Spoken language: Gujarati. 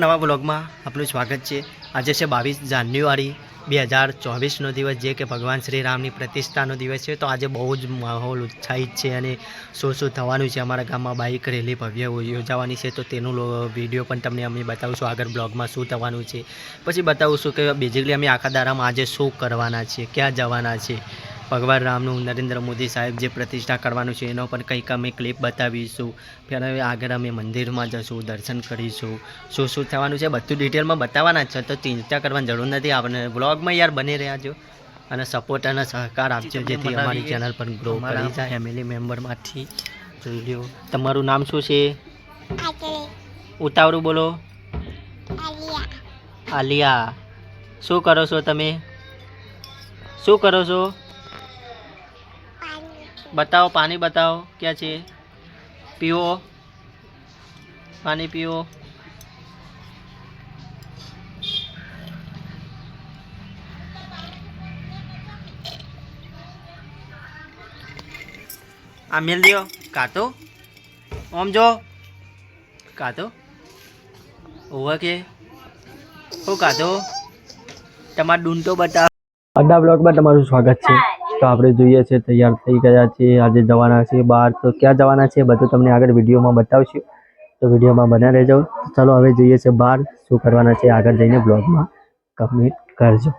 નવા બ્લોગમાં આપનું સ્વાગત છે. આજે છે બાવીસ જાન્યુઆરી બે હજાર ચોવીસનો દિવસ, જે કે ભગવાન શ્રી રામની પ્રતિષ્ઠાનો દિવસ છે. તો આજે બહુ જ માહોલ ઉત્સાહિત છે અને શું શું થવાનું છે અમારા ગામમાં બાઇક રેલી ભવ્ય યોજાવાની છે. તો તેનું વીડિયો પણ તમને અમે બતાવીશું આગળ બ્લોગમાં શું થવાનું છે. પછી બતાવીશું કે બેઝિકલી અમે આખા દારામાં આજે શું કરવાના છે, ક્યાં જવાના છે. ભગવાન રામનું નરેન્દ્ર મોદી સાહેબ જે પ્રતિષ્ઠા કરવાનું છે એનો પણ કંઈક અમે ક્લિપ બતાવીશું. ફેર હવે આગળ અમે મંદિરમાં જશું દર્શન કરીશું. શું શું થવાનું છે બધું ડિટેલમાં બતાવવાના જ છે તો ચિંતા કરવાની જરૂર નથી. આપણે બ્લોગમાં યાર બની રહ્યા છો. અને સપોર્ટ અને સહકાર આપજો જેથી અમારી ચેનલ પર ગ્રો કરી જાય. ફેમિલી મેમ્બરમાંથી જોઈ લ્યો. તમારું નામ શું છે? ઉતાવળું બોલો. આલિયા. શું કરો છો તમે? શું કરો છો? બતાવો, પાણી બતાવો, ક્યાં છે? પીવો. પાણી પીવો. આ મેલ દો કાતો? ઓમ જો. કાતો? ઓવા કે? હું કાતો? તમારો ડૂંટો બતાવો. અડ્ડા બ્લોગમાં તમારું સ્વાગત છે. તો આપણે જોઈએ છે, તૈયાર થઈ ગયા છીએ. આજે જવાના છીએ બહાર તો ક્યાં જવાના છે બધું તમને આગળ વિડીયોમાં બતાવશું. તો વિડીયોમાં બના રહેજો. ચાલો હવે જઈએ છીએ બહાર શું કરવાના છે? આગળ જઈને બ્લોગમાં કમ્પ્લીટ કરજો.